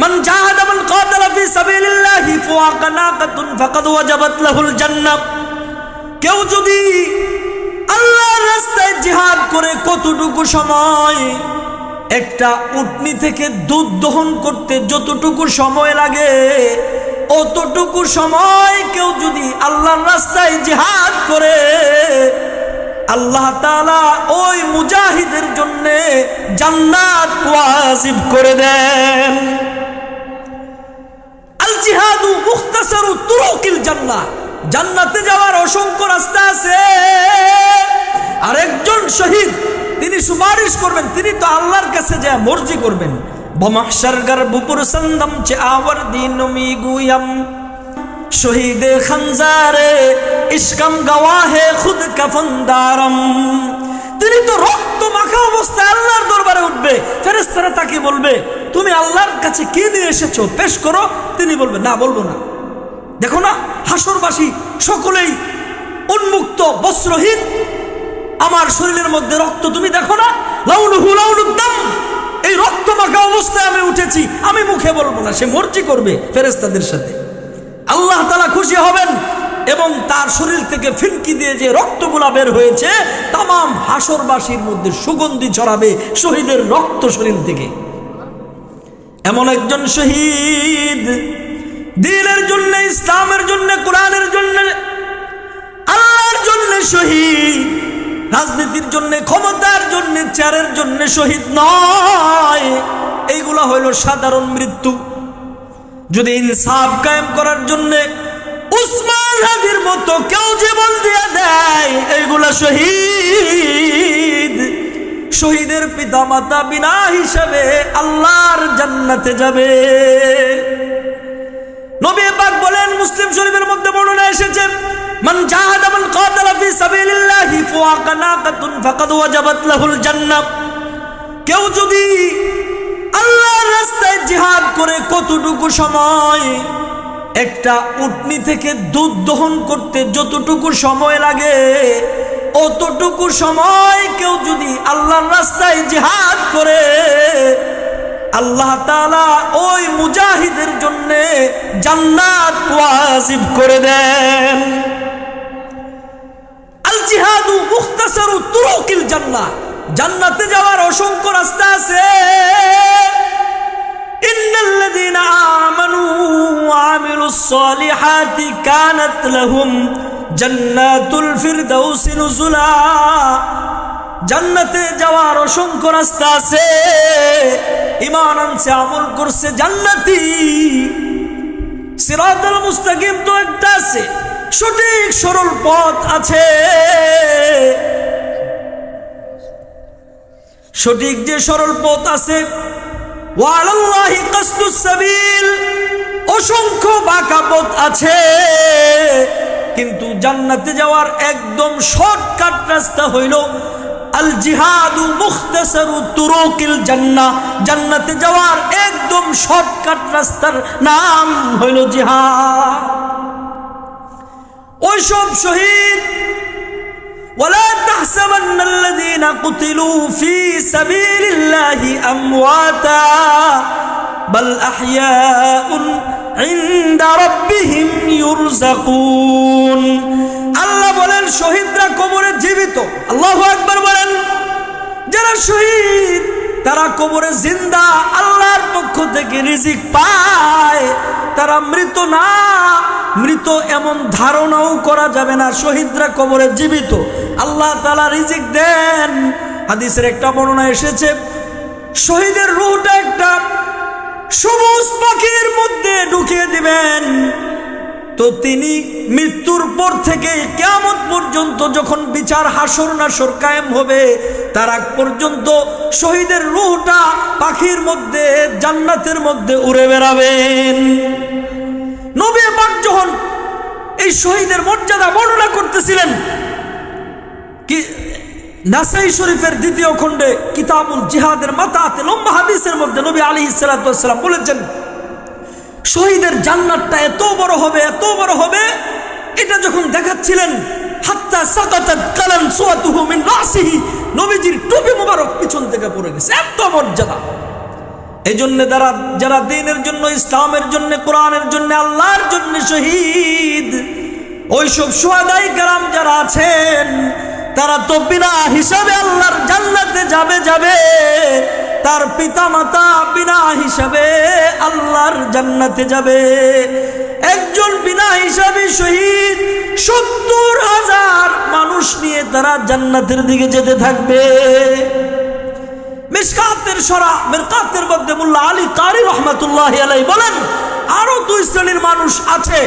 মান জাহাদা মান কাতালা ফি সাবিলিল্লাহি ফাওয়াকা নাকাতুন ফাকাদ ওয়াজাবাত লাহুল জান্নাহ। কেউ যদি আল্লাহর রাস্তায় জিহাদ করে কতটুকু সময়, একটা উটনি থেকে দুধ দহন করতে যতটুকু সময় লাগে, অতটুকু সময় কেউ যদি আল্লাহর রাস্তায় জিহাদ করে, আল্লাহ তাআলা ওই মুজাহিদের জন্য জান্নাত ওয়াজিব করে দেন। তুরুকিল জান্নাতে যাওয়ার অসংখ্য রাস্তা আছে। আর একজন শহীদ, তিনি সুপারিশ করবেন, তিনি তো আল্লাহর কাছে যা মর্জি করবেন। বমাহশার গর্ব পুরসন্দম চে আওয়ার দিন মি গুয়াম। শহীদ খঞ্জারে ইশকম গওয়াহে খুদ তিনি তো রক্ত মাখা অবস্থায় আল্লাহর দরবারে উঠবে, ফেরেশতারা তাকে বলবে তুমি আল্লাহর কাছে কি নিয়ে এসেছ? পেশ করো। তিনি বলবে, না, বলব না। দেখো না, হাসরবাসী সকলেই উন্মুক্ত, বস্ত্রহীন। আমার শরীরের মধ্যে রক্ত, তুমি দেখো না? লাউলুহু লাউলুদ্দাম এই রক্ত মাখা অবস্থায় আমি উঠেছি। আমি মুখে বলব না, সে মর্জি করবে ফেরেস্তাদের সাথে। আল্লাহ তালা খুশি হবেন এবং তার শরীর থেকে ফিনকি দিয়ে যে রক্তগুলা বের হয়েছে তাম হাসরবাসীর মধ্যে সুগন্ধি ছড়াবে শহীদের রক্ত শরীর থেকে। এমন একজন শহীদ, দিনের জন্য, ইসলামের জন্য, কোরআনের জন্য, আল্লাহর জন্য শহীদ, রাজনীতির জন্য, ক্ষমতার জন্য, চেয়ারের জন্য শহীদ নয়। এইগুলা হইল সাধারণ মৃত্যু। যদি ইনসাফ কায়েম করার জন্য উসমান হাদির মতো কেউ জীবন দিয়ে দেয়, এইগুলা শহীদ। শহীদের পিতা মাতা বিনা হিসাবে আল্লাহর জান্নাতে যাবে। নবী পাক বলেন, মুসলিম শরীফের মধ্যে বর্ণনা এসেছে, মান জাহাদা মান কাতালা ফি সাবিলিল্লাহি ফাওয়াকা নাকাতুন ফাকাদ ওয়াজাবাত লাহুল জান্নাহ কেউ যদি আল্লাহর রাস্তায় জিহাদ করে কতটুকু সময় একটা উটনি থেকে দুধ দহন করতে যতটুকু সময় লাগে অতটুকু সময় কেউ যদি আল্লাহর রাস্তায় জিহাদ করে, আল্লাহ তালা ওই মুজাহিদের জন্য জান্নাত ওয়াজিব করে দেন। আল জিহাদু মুখতাসারু তুরুকিল জান্নাহ। জান্নাতে যাওয়ার অসংখ্য রাস্তা আছে। সালিহাতি কানাত লাহুম জান্নাতুল ফিরদাউসি নুজুলা। জান্নাতে যাওয়ার অসংখ্য রাস্তা আছে। ইমান আনছে, আমল করছে জান্নাতি। সিরাতাল মুস্তাকিম তো একটা আছে, সঠিক সরল পথ আছে। সঠিক যে সরল পথ আছে অসংখ্য বাঁকা আছে। কিন্তু জান্নাতে যাওয়ার একদম শর্টকাট রাস্তা হইল যাওয়ার একদম শর্টকাট রাস্তার নাম হইল জিহাদ। ওইসব শহীদ ولا تحسبن الذين قتلوا في سبيل الله أمواتا بل أحياء عند ربهم يرزقون আল্লাহ বলেন শহীদরা কবরে জীবিত আল্লাহ একবার বলেন যারা শহীদ তারা কবরে জিন্দা আল্লাহর পক্ষ থেকে রিজিক পায় তারা মৃত না মৃত এমন ধারণাও করা যাবে না শহীদরা কবরে জীবিত আল্লাহ তালা রিজিক দেন। হাদিসের একটা বর্ণনা এসেছে, শহীদের রুহটা একটা সবুজ পাখির মধ্যে ঢুকিয়ে দিবেন। তো তিনি মৃত্যুর পর থেকে কেমন পর্যন্ত যখন বিচার হাসর নাসর কায়েম হবে, তার আগ পর্যন্ত শহীদের রুহটা পাখির মধ্যে, জান্নাতের মধ্যে উড়ে বেড়াবেন। নবী পাক যখন এই শহীদের মর্যাদা বর্ণনা করতেছিলেন কি, নাসাই শরীফের দ্বিতীয় খণ্ডে কিতাবুল জিহাদের মাতাতে, লম্বা হাদিসের মধ্যে নবী আলী ইসালাতাম বলেছেন, শহীদের জান্নাতটা এত বড় হবে, এত বড় হবে, এটা যখন দেখাচ্ছিলেন কালান টুপি মোবারক পিছন থেকে পড়ে গেছে এই জন্য যারা দিনের জন্য, ইসলামের জন্য, কোরআনের জন্য, আল্লাহর জন্য শহীদ, ওইসব কারাম যারা আছেন তারা তো বিনা হিসাবে আল্লাহর জান্নাতে যাবে যাবে। তার পিতা মাতা বিনা হিসাবে আল্লাহর জান্নাতে যাবে। একজন বিনা হিসাবে শহীদ, সত্তর হাজার মানুষ নিয়ে তারা জান্নাতের দিকে যেতে থাকবে। মিসকাতের সরা, মিরকাতের মধ্যে মোল্লা আলী কারি রহমাতুল্লাহ আলাই বলেন, আরও দুই শ্রেণির মানুষ আছে।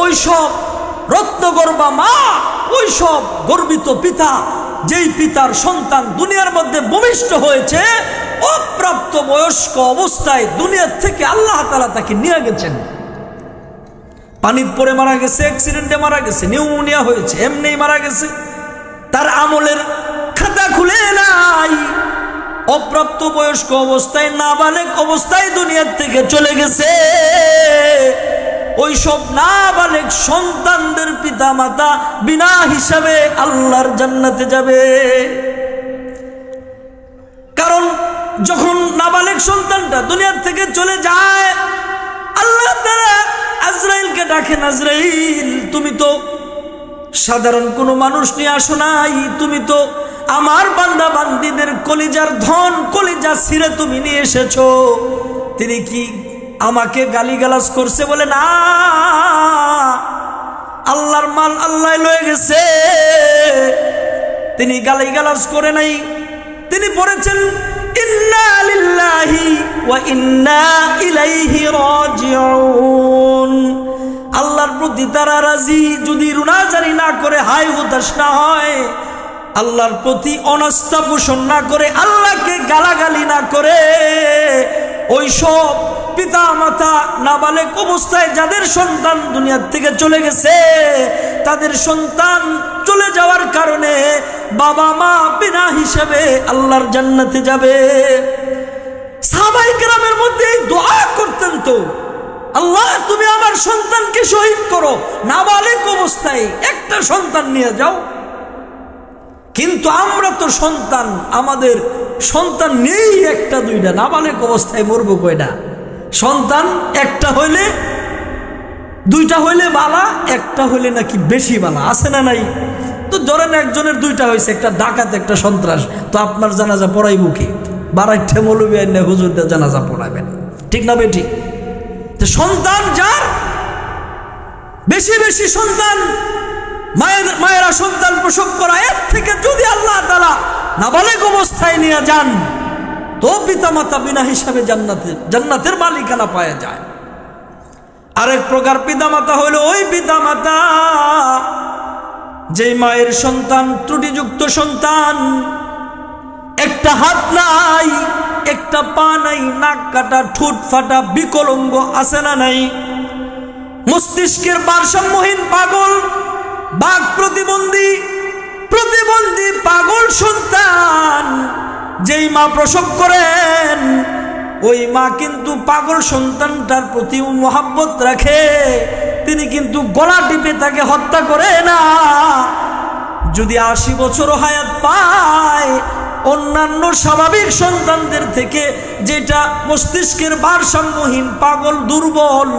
ওই সব রত্নগর্বা মা ওই সব গর্বিত পিতা, যেই পিতার সন্তান দুনিয়ার মধ্যে ভূমিষ্ঠ হয়েছে, অপ্রাপ্ত বয়স্ক অবস্থায় দুনিয়ার থেকে আল্লাহ তালা তাকে নিয়ে গেছেন। পানির পরে মারা গেছে অ্যাক্সিডেন্টে মারা গেছে নিউমোনিয়া হয়েছে এমনি মারা গেছে। তার আমলের খাতা খুলে নাই। অপ্রাপ্ত বয়স্ক অবস্থায় নাবালেক অবস্থায় দুনিয়ার থেকে চলে গেছে। ওই সব নাবালেক সন্তানদের পিতা মাতা বিনা হিসাবে আল্লাহর জান্নাতে যাবে। কারণ যখন নাবালেক সন্তানটা দুনিয়ার থেকে চলে যায়, আল্লাহ তারা আজরাইলকে ডাকেন আজরাইল, তুমি তো সাধারণ কোনো মানুষ নিয়ে আসো নাই, তুমি তো আমার বান্দা বান্দিদের কলিজার ধন, কলিজা ছিঁড়ে তুমি নিয়ে এসেছ। তিনি কি আমাকে গালিগালাজ করছে বলে, না, আল্লাহর মাল আল্লাহ লয়ে গেছে। তিনি গালিগালাজ করে নাই। তিনি পড়েছেন আল্লাহর প্রতি তারা রাজি, যদি রুনাজারি না করে হাই হতাশ না হয়। আল্লাহর প্রতি অনাস্থা পোষণ না করে, আল্লাহকে গালাগালি না করে, ওই সব পিতা মাতা নাবালেক অবস্থায় যাদের সন্তান দুনিয়ার থেকে চলে গেছে, তাদের সন্তান চলে যাওয়ার কারণে বাবা মা বিনা হিসেবে আল্লাহর জান্নাতে যাবে। সাবাই গ্রামের মধ্যে দোয়া করতেন তো, আল্লাহ, তুমি আমার সন্তানকে শহীদ করো, নাবালেক অবস্থায় একটা সন্তান নিয়ে যাও। কিন্তু আমরা তো সন্তান, আমাদের সন্তান নেই একটা দুইটা, নাবালেক অবস্থায় মরবো কয়টা? সন্তান একটা হইলে, দুইটা হইলে বালা, একটা হইলে নাকি বেশি বালা, আছে না নাই? তো ধরেন একজনের দুইটা হয়েছে একটা ডাকাত, একটা সন্ত্রাস, তো আপনার জানাজা পড়াইব কি? বারাইঠে মৌলবী আইনে হুজুরদের জানাজা পড়াবেন। ঠিক না বেটি তো সন্তান যার, বেশি বেশি সন্তান, মায়ের, মায়েরা সন্তান প্রসব করা এর থেকে যদি আল্লাহ তালা নাবালেক অবস্থায় নিয়ে যান পিতামাতা বিনা হিসাবে জান্নাতে, জান্নাতের মালিকানা পাওয়া যায়। আরেক প্রকার পিতামাতা হলো ওই পিতামাতা যে মায়ের সন্তান, ত্রুটিযুক্ত সন্তান। একটা হাত নাই, একটা পা নাই, নাক কাটা, ঠোঁট ফাটা, বিকলঙ্গ আছে না নাই? মস্তিষ্কের ভারসাম্যহীন পাগল বাঘ প্রতিবন্ধী প্রতিবন্ধী পাগল সন্তান। যেই মা প্রসব করেন, ওই মা কিন্তু পাগল সন্তানটার প্রতি মহাব্বত রাখে। তিনি কিন্তু গলা টিপে তাকে হত্যা করে না। যদি আশি বছর হায়াত পায়, অন্যান্য স্বাভাবিক সন্তানদের থেকে যেটা মস্তিষ্কের ভারসাম্যহীন, পাগল, দুর্বল,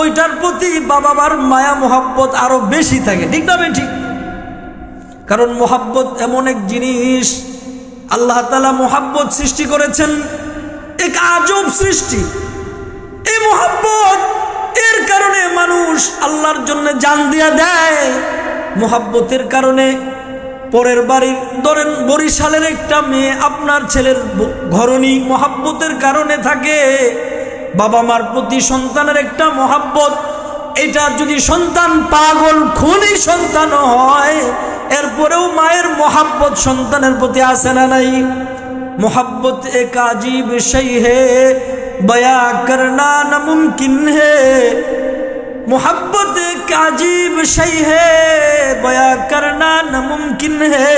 ওইটার প্রতি বাবা মার মায়া, মোহাব্বত আরও বেশি থাকে। ঠিক না ঠিক কারণ মোহাব্বত এমন এক জিনিস আল্লাহ তালা মোহাব্বত সৃষ্টি করেছেন, এক আজব সৃষ্টি। এই মোহাব্বত, এর কারণে মানুষ আল্লাহর জন্য জান দিয়া দেয়। মোহাব্বতের কারণে পরের বাড়ির, ধরেন বরিশালের একটা মেয়ে আপনার ছেলের ঘরণী মোহাব্বতের কারণে থাকে। বাবা মার প্রতি সন্তানের একটা মহাব্বত, এটা যদি সন্তান পাগল, খুনি সন্তান হয় মহাব্বত সন্তানের প্রতি আসে না নাই मोहब्बत एक अजीब शय है बया करना नामुमकिन है मोहब्बत एक अजीब शय है बया करना नामुमकिन है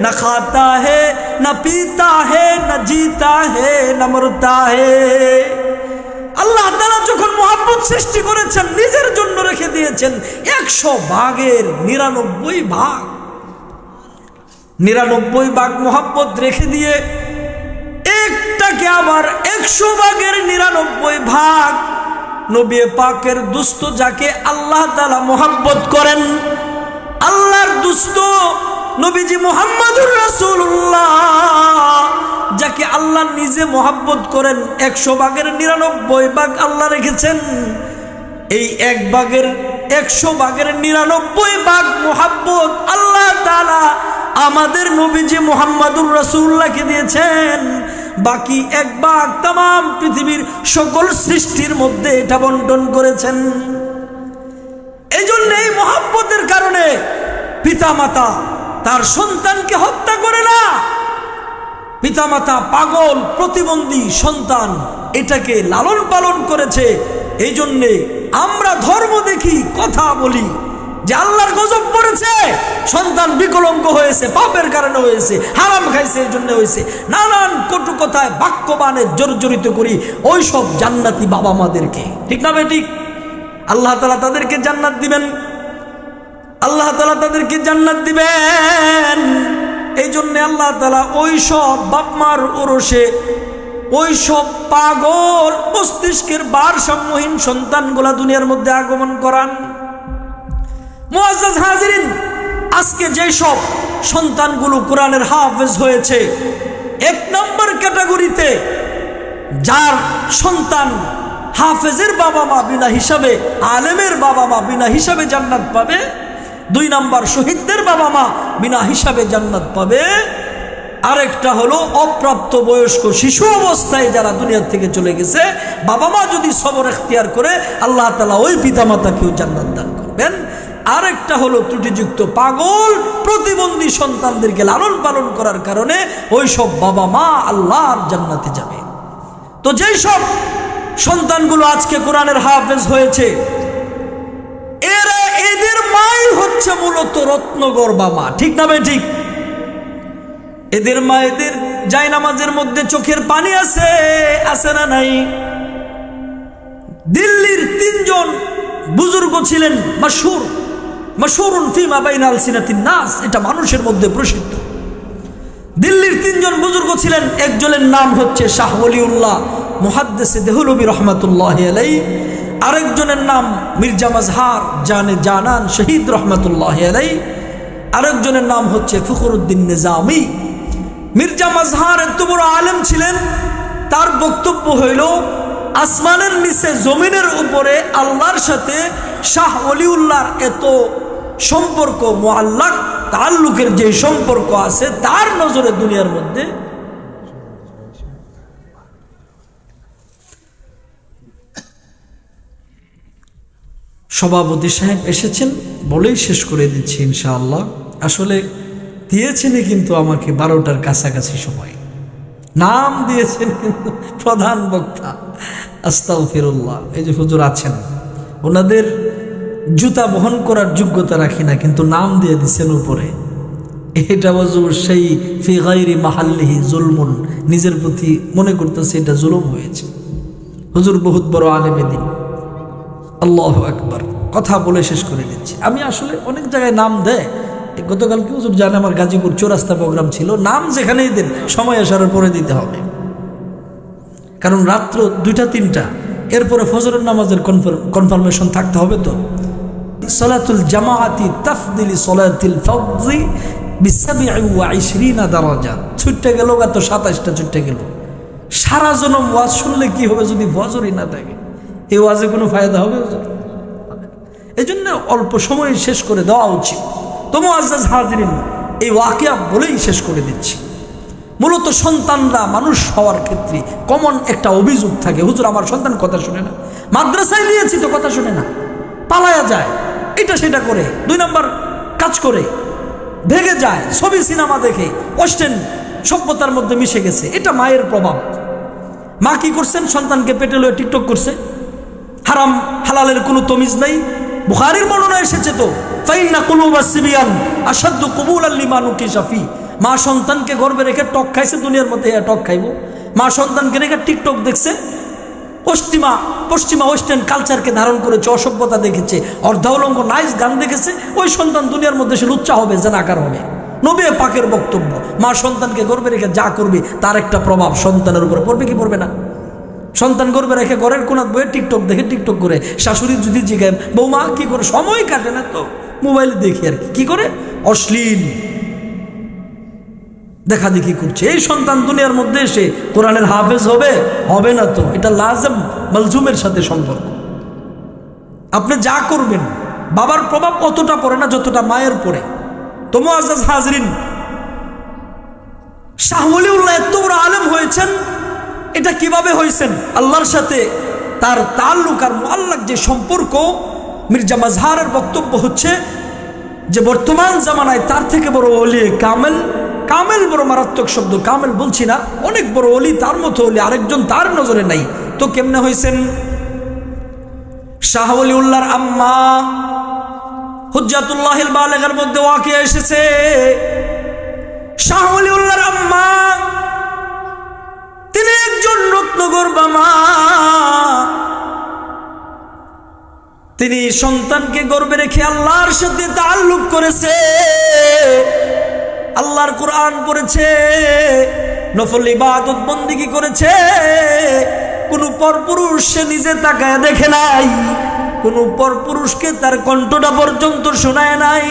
न खाता है न पीता है न जीता है न मरता है আল্লাহ তালা যখন মোহাম্মত সৃষ্টি করেছেন নিজের জন্য রেখে দিয়েছেন একশো ভাগের নিরানব্বই ভাগ নিরানব্বই ভাগ মোহাম্মত রেখে দিয়ে একটাকে আবার একশো ভাগের নিরানব্বই ভাগ নবী পাকের দুস্থ যাকে আল্লাহ তালা মোহাব্বত করেন, আল্লাহর দুস্থ নবীজি মোহাম্মদুর রাসূলুল্লাহ, যাকে আল্লাহ নিজে মোহাব্বত করেন, একশো ভাগের নিরানব্বই ভাগ আল্লাহ রেখেছেন। এই এক বাঘের একশো বাঘের নিরানব্বই বাঘ মোহাব্বত আল্লাহ তালা আমাদের নবীজি মোহাম্মদুর রাসূলুল্লাহকে দিয়েছেন। বাকি এক ভাগ তাম পৃথিবীর সকল সৃষ্টির মধ্যে এটা বন্টন করেছেন। এই জন্য এই মহাব্বতের কারণে পিতামাতা তার সন্তানকে হত্যা করে না। পিতামাতা পাগল, প্রতিবন্ধী সন্তান এটাকে লালন পালন করেছে। এই জন্যে আমরা ধর্ম দেখি, কথা বলি। যে আল্লাহর গজব পড়েছে, সন্তান বিকলঙ্গ হয়েছে, পাপের কারণে হয়েছে, হারাম খাইছে, এই জন্য হয়েছে। নানান কটু কথায় বাক্যবানে জর্জরিত করি ওই সব জান্নাতি বাবা মাদেরকে। ঠিক না বেঠিক আল্লাহ তালা তাদেরকে জান্নাত দিবেন। আল্লাহ তালা তাদেরকে জান্নাত দিবেন। এই জন্যে আল্লাহ তালা ওই সব বাপমার ওরসে ওই সব পাগল মস্তিষ্কের ভারসাম্যহীন সন্তানগুলা দুনিয়ার মধ্যে আগমন করান। মুআজ্জাজ হাজিরিন, আজকে যে সব সন্তানগুলো কোরআনের হাফেজ হয়েছে, এক নম্বর ক্যাটাগরিতে যার সন্তান হাফেজের বাবা মা বিনা হিসাবে, আলেমের বাবা মা বিনা হিসাবে জান্নাত পাবে, দুই নাম্বার শহীদদের বাবা মা বিনা হিসাবে জান্নাত পাবে, আরেকটা হলো অপ্রাপ্ত বয়স্ক শিশু অবস্থায় যারা দুনিয়ার থেকে চলে গেছে, বাবা মা যদি সবর এখতিয়ার করে, আল্লাহ তালা ওই পিতামাতাকেও জান্নাত দান করবেন। আরেকটা হলো ত্রুটিযুক্ত পাগল, প্রতিবন্ধী সন্তানদেরকে লালন পালন করার কারণে ওই সব বাবা মা আল্লাহর জান্নাতে যাবে। তো যেই সব সন্তানগুলো আজকে কোরআনের হাফেজ হয়েছে, এরা এদের মাই হচ্ছে মূলত রত্নগর্বা মা ঠিক না ঠিক? এদের মায়েদের জায়নামাজের মধ্যে চোখের পানি আছে আছে না নাই? দিল্লির তিনজন বুজুর্গ ছিলেন মাসুর মাসুরুন ফিমা বাইনাল সিনাতিন নাস, এটা মানুষের মধ্যে প্রসিদ্ধ। দিল্লির তিনজন বুজুর্গ ছিলেন, একজনের নাম হচ্ছে শাহ ওলিউল্লাহ মুহাদ্দেসে দেহুলবী রহমতুল্লাহ আলাই আরেকজনের নাম মির্জা মাজহার জানে জানান শহীদ রহমতুল্লাহ আলাই আরেকজনের নাম হচ্ছে ফখরুদ্দিন নিজামি। মির্জা মাজহার এত বড় আলেম ছিলেন, তার বক্তব্য হইল, আসমানের নিচে জমিনের উপরে আল্লাহর সাথে শাহ অলিউল্লাহর এত সম্পর্ক মোয়াল্লাক তাল্লুকের যে সম্পর্ক আছে, তার নজরে দুনিয়ার মধ্যে সভাপতি সাহেব এসেছেন বলেই শেষ করে দিচ্ছি ইনশাআল্লাহ। আসলে দিয়েছেনই কিন্তু আমাকে বারোটার কাছাকাছি সময়। নাম দিয়েছেন কিন্তু প্রধান বক্তা আস্তাউ ফিরুল্লাহ এই যে হুজুর আছেন, ওনাদের জুতা বহন করার যোগ্যতা রাখি না, কিন্তু নাম দিয়ে দিচ্ছেন উপরে। এটা হুজুর সেই ফি গাইরি মাহাল্লিহি জুলমুন। নিজের প্রতি মনে করতেছে এটা জুলুম হয়েছে। হুজুর বহুত বড় আলেমে দিন আল্লাহ একবার কথা বলে শেষ করে দিচ্ছি। আমি আসলে অনেক জায়গায় নাম দেয়। গতকালকে হুজুর জানে আমার গাজীপুর চৌরাস্তা প্রোগ্রাম ছিল? নাম যেখানেই দেন, সময় আসার পরে দিতে হবে। কারণ রাত্র দুইটা, তিনটা। এরপরে ফজরের নামাজের কনফার্মেশন থাকতে হবে তো? সলাতুল জামাআতি তাফদিলি সলাতুল ফজি বিসাবি আইশরিনা দারাজা। ছুটতে গেল এত সাতাশটা ছুটতে গেল। সারা জনম ওয়াজ শুনলে কি হবে যদি ফজরই না থাকে? এই ওয়াজে কোনো ফায়দা হবে? এই জন্য অল্প সময় শেষ করে দেওয়া উচিত। তবু আজাজ হাজিরিন, এই ওয়াকিয়া বলেই শেষ করে দিচ্ছি। মূলত সন্তানরা মানুষ হওয়ার ক্ষেত্রে কমন একটা অভিযোগ থাকে। হুজুর, আমার সন্তান কথা শুনে না। মাদ্রাসায় দিয়েছি তো কথা শুনে না। পালায়া যায়। এটা সেটা করে, দুই নম্বর কাজ করে ভেগে যায়, ছবি, সিনেমা দেখে ওয়েস্টার্ন সভ্যতার মধ্যে মিশে গেছে, এটা মায়ের প্রভাব। মা কি করছেন? সন্তানকে পেটে লয়ে টিকটক করছে। হারাম, হালালের কোনো তমিজ নাই। বুখারির বর্ণনা এসেছে তো মা সন্তানকে গর্বে রেখে টক খাইছে, দুনিয়ার মধ্যে টক খাইব। মা সন্তানকে রেখে টিকটক দেখছে পশ্চিমা পশ্চিমা ওয়েস্টার্ন কালচারকে ধারণ করেছে, অসভ্যতা দেখেছে অর্ধাউলঙ্গ নাইস গান দেখেছে, ওই সন্তান দুনিয়ার মধ্যে সে লুচ্চা হবে, জেনাকার হবে। নবী পাকের বক্তব্য, মা সন্তানকে গর্বে রেখে যা করবে, তার একটা প্রভাব সন্তানের উপরে পড়বে কি পড়বে না? সন্তান গর্বে রেখে ঘরের কোনাত বইয়ে টিকটক দেখে, টিকটক করে শাশুড়ি যদি জিগায় বৌমা, কি করে? সময় কাটে না তো? মোবাইলে দেখি আর কি করে? অশ্লীল। দেখা দেখি করছে। এই সন্তান দুনিয়ার মধ্যে এসে কোরআনের হাফেজ হবে হবে না তো? এটা লাজম, মালজুমের সাথে সম্পর্ক। আপনি যা করবেন, বাবার প্রভাব অতটা পড়ে না যতটা মায়ের পড়ে। তো মোয়াজ হাজরিন শাহলিউল্লাহ এত বড় আলেম হয়েছেন, এটা কীভাবে হয়েছেন? আল্লাহর সাথে তার তাল্লুক আর মোয়াল্লাক যে সম্পর্ক, মির্জা মাজহারের বক্তব্য হচ্ছে যে বর্তমান জামানায় তার থেকে বড় অলি কামেল কামেল বড় মারাত্মক শব্দ, কামেল বলছি না, অনেক বড় অলি, তার মতো অলি, আরেকজন তার নজরে নাই। তো কেমনে হয়েছেন? শাহ উল্লাহর আম্মা হুজ্জাতুল্লাহিল বালেগের মধ্যে ওয়াকিয়া এসেছে। শাহ উল্লাহর আম্মা, তিনি একজন রত্নগর বামা। তিনি সন্তানকে গর্বে রেখে আল্লাহর সাথে তাল্লুক করেছে। আল্লাহর কোরআন পড়েছে, নফল ইবাদত বন্দিগি করেছে? কোনো পরপুরুষ সে নিজে তাকায় দেখে নাই, কোনো পরপুরুষকে তার কণ্ঠটা পর্যন্ত শোনায় নাই।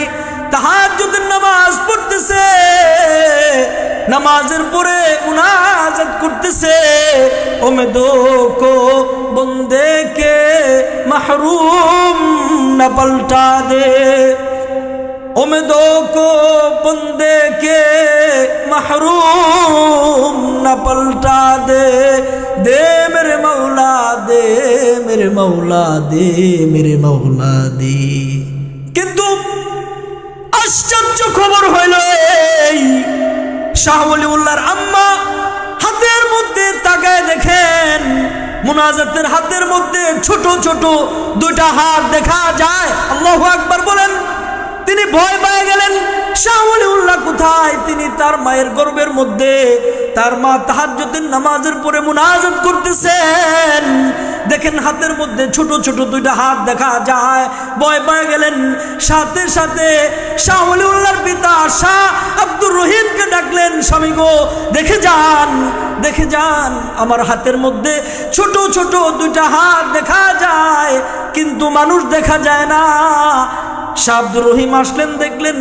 তাহার যদি নামাজ পড়তেছে, নামাজের পরে মুনাজাত করতেছে। ও মে দো কো বন্দে কে মাহরুম না পলটা দে। उम्मीदों को बंदे के महरूम न पलटा दे दे मेरे मौला दे मेरे मौला दे मेरे मौला दे কিন্তু আশ্চর্য খবর হইল এই শাহবলি উল্লাহর আম্মা হাতের মধ্যে তাকায় দেখেন মুনাজাতের হাতের মধ্যে ছোট ছোট দুইটা হাত দেখা যায় আল্লাহ আকবার বলেন তিনি ভয় পেয়ে গেলেন শাহলি উল্লাহ কোথায়? তিনি তার মায়ের গর্বের মধ্যে, তার মা তাহাজ্জুদের নামাজের পরে মুনাজাত করতেছেন। দেখেন হাতের মধ্যে ছোট ছোট দুইটা হাত দেখা যায়, ভয় পেয়ে গেলেন। সাথে সাথে শাহলি উল্লাহর পিতা শাহ আব্দুর রহিমকে ডাকলেন, স্বামী গো, দেখে যান দেখে যান, আমার হাতের মধ্যে ছোট ছোট দুইটা হাত দেখা যায়, কিন্তু মানুষ দেখা যায় না। শাহ রহিম আসলেন, দেখলেন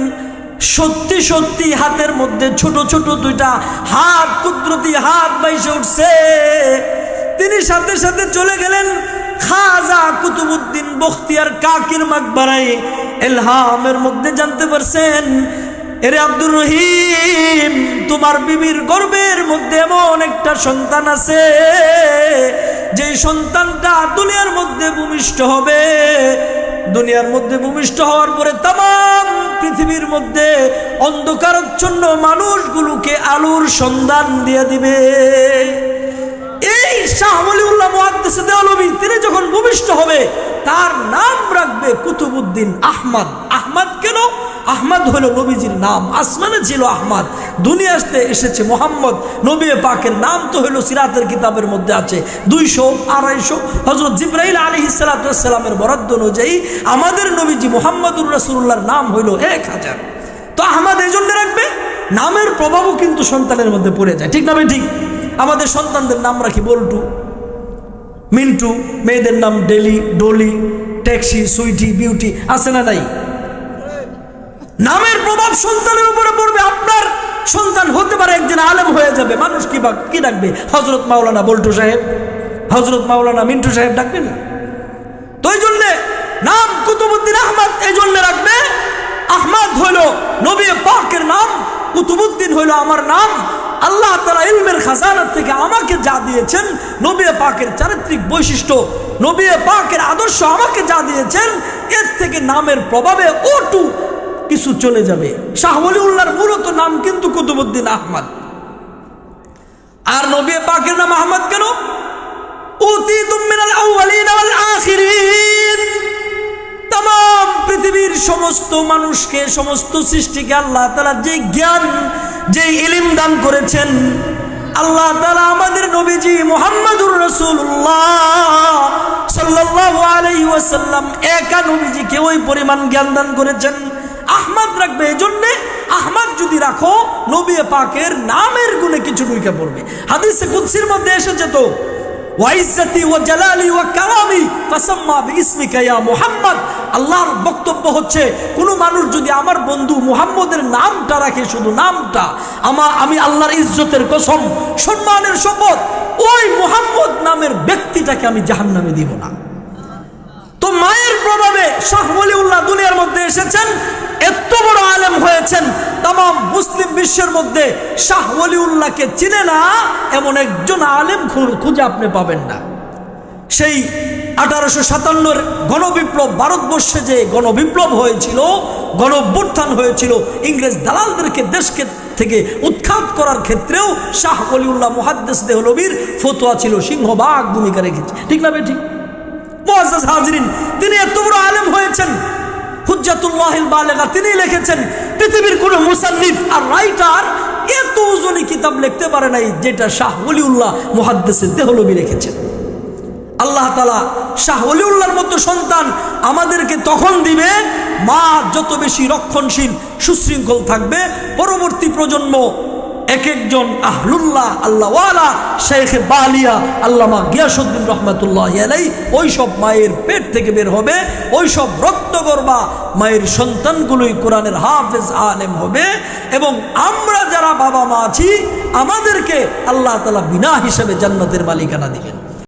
সত্যি সত্যি হাতের মধ্যে ছোট ছোট দুইটা হাত, কুদরতি হাত বাইসে উঠছে। তিনি সাথে সাথে চলে গেলেন খাজা কুতুবুদ্দিন বখতিয়ার কাকির মাকবারাই এলহামের মধ্যে জানতে পারছেন, এরে আব্দুর রহিম, তোমার বিবির গর্বের মধ্যে এমন একটা সন্তান আছে যে সন্তানটা দুনিয়ার মধ্যে ভূমিষ্ঠ হবে। দুনিয়ার মধ্যে ভূমিষ্ঠ হওয়ার পরে তাম পৃথিবীর মধ্যে অন্ধকারচ্ছন্ন মানুষগুলোকে আলোর সন্ধান দিয়ে দিবে। এই দেওয়ালবী, তিনি যখন ভূমিষ্ঠ হবে, তার নাম রাখবে কুতুবুদ্দিন আহমদ। আহমদ কেন? আহমদ হলো নবীজির নাম, আসমানে ছিল আহমদ দুনিয়াতে এসেছে মোহাম্মদ, নবী পাকের নাম তো হলো সিরাতের কিতাবের মধ্যে আছে, দুইশো আড়াইশো হজরত জিব্রাইল আলী সালাতামের বরাদ্দ অনুযায়ী আমাদের নবীজি মোহাম্মদুর রসুল্লাহর নাম হইল এক হাজার। তো আহমদ এই জন্য রাখবে? নামের প্রভাবও কিন্তু সন্তানের মধ্যে পড়ে যায়, ঠিক না ঠিক? আমাদের সন্তানদের নাম রাখি বল্টু, মিন্টু, মেয়েদের নাম ডেলি, ডলি, ট্যাক্সি, সুইটি, বিউটি, আছে না নাই? নামের প্রভাব সন্তানের উপরে পড়বে, আপনার সন্তান হতে পারে একদিন আলেম হয়ে যাবে। মানুষ কি বা কি ডাকবে? হজরত মাওলানা বল্টু সাহেব। হজরত মাওলানা মিন্টু সাহেব ডাকবে না? তো এই জন্যে নাম কুতুবুদ্দিন আহমদ এই জন্যে রাখবে, আহমদ হইল নবী পাকের নাম, কুতুবুদ্দিন হইল আমার নাম। আল্লাহ তালা ইলমের খাজানার থেকে আমাকে যা দিয়েছেন, নবী পাকের চারিত্রিক বৈশিষ্ট্য, নবী পাকের আদর্শ আমাকে যা দিয়েছেন, এর থেকে নামের প্রভাবে ওটু কিছু চলে যাবে। উল্লাহর মূলত নাম কিন্তু কুতুবুদ্দিন আহমদ। আর নবী পাকের নাম আহমদ কেন? পৃথিবীর সমস্ত মানুষকে, সমস্ত সৃষ্টিকে আল্লাহ তালা যে জ্ঞান, যে ইলিম দান করেছেন, আল্লাহ তালা আমাদের নবীজি মোহাম্মদুর রসুল্লাহ সাল্লাহ একা নবীজিকে ওই পরিমাণ জ্ঞান দান করেছেন। আহমদ রাখবে এই জন্যে আহমদ যদি রাখো, নবী পাকের নামের গুণে কিছু ঢুকে পড়বে। হাদিসে কুৎসির মধ্যে এসেছে তো, ওয়াইজ্জাতি ওয়া জালালি ওয়া কারামি ফাসাম্মা বিইসমিকা ইয়া মুহাম্মদ। আল্লাহর বক্তব্য হচ্ছে, কোনো মানুষ যদি আমার বন্ধু মুহাম্মদের নামটা রাখে, শুধু নামটা, আমা, আমি আল্লাহর ইজ্জতের কসম ওই মুহাম্মদ নামের ব্যক্তিটাকে আমি জাহান্নামে দিব না। মায়ের প্রভাবে শাহ ওলিউল্লাহ দুনিয়ার মধ্যে এসেছেন এত বড় আলেম হয়েছেন তাম মুসলিম বিশ্বের মধ্যে শাহ ওলিউল্লাহকে চিনে না, এমন একজন আলেম খুঁজে আপনি পাবেন না। সেই আঠারোশো সাতান্নর গণবিপ্লব ভারতবর্ষে যে গণবিপ্লব হয়েছিল গণভ্যুত্থান হয়েছিল, ইংরেজ দালালদেরকে দেশকে থেকে উৎখাত করার ক্ষেত্রেও শাহ ওলিউল্লাহ মুহাদ্দেস দেহলবীর ফতোয়া ছিল সিংহবাগ ভূমিকা রেখেছে। ঠিক না বেঠিক? তিনি এত বড় আলেম হয়েছেন। হুজ্জাতুল্লাহিল বালেগা তিনি লিখেছেন, পৃথিবীর কোনো মুসান্নিফ আর রাইটার এত ওজনী কিতাব লিখতে পারে নাই যেটা শাহ ওলিউল্লাহ মুহাদ্দিসের দেহলবি রেখেছেন আল্লাহ তালা শাহ ওলিউল্লাহর মতো সন্তান আমাদেরকে তখন দিবে, মা যত বেশি রক্ষণশীল, সুশৃঙ্খল থাকবে, পরবর্তী প্রজন্ম এক একজন আহলুল্লাহ, আল্লাহওয়ালা, শেখ বালিয়া, আল্লামা গিয়াসুদ্দিন রহমতুল্লাহ আলাই ওই সব মায়ের পেট থেকে বের হবে ওই সব রক্ত গর্বা মায়ের সন্তানগুলোই কোরআনের হাফেজ আলেম হবে এবং আমরা যারা বাবা মা আছি, আমাদেরকে আল্লাহ তালা বিনা হিসেবে জান্নাতের মালিকানা দিবেন।